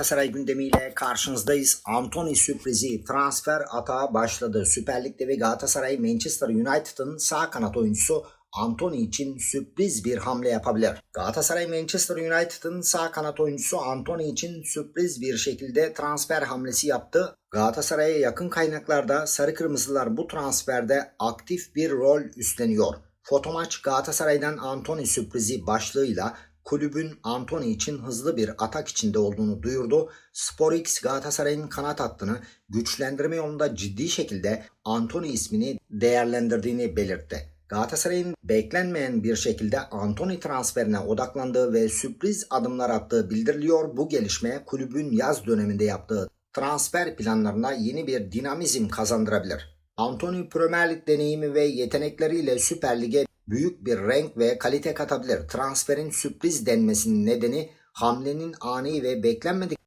Galatasaray gündemiyle karşınızdayız. Anthony sürprizi transfer atağı başladı. Süper Lig'de ve Galatasaray Manchester United'ın sağ kanat oyuncusu Anthony için sürpriz bir hamle yapabilir. Galatasaray Manchester United'ın sağ kanat oyuncusu Anthony için sürpriz bir şekilde transfer hamlesi yaptı. Galatasaray'a yakın kaynaklarda Sarı Kırmızılar bu transferde aktif bir rol üstleniyor. Fotomaç Galatasaray'dan Anthony sürprizi başlığıyla kulübün Anthony için hızlı bir atak içinde olduğunu duyurdu. SporX Galatasaray'ın kanat hattını güçlendirme yolunda ciddi şekilde Anthony ismini değerlendirdiğini belirtti. Galatasaray'ın beklenmeyen bir şekilde Anthony transferine odaklandığı ve sürpriz adımlar attığı bildiriliyor. Bu gelişme kulübün yaz döneminde yaptığı transfer planlarına yeni bir dinamizm kazandırabilir. Anthony Premier Lig deneyimi ve yetenekleriyle Süper Lig'e büyük bir renk ve kalite katabilir. Transferin sürpriz denmesinin nedeni hamlenin ani ve beklenmedik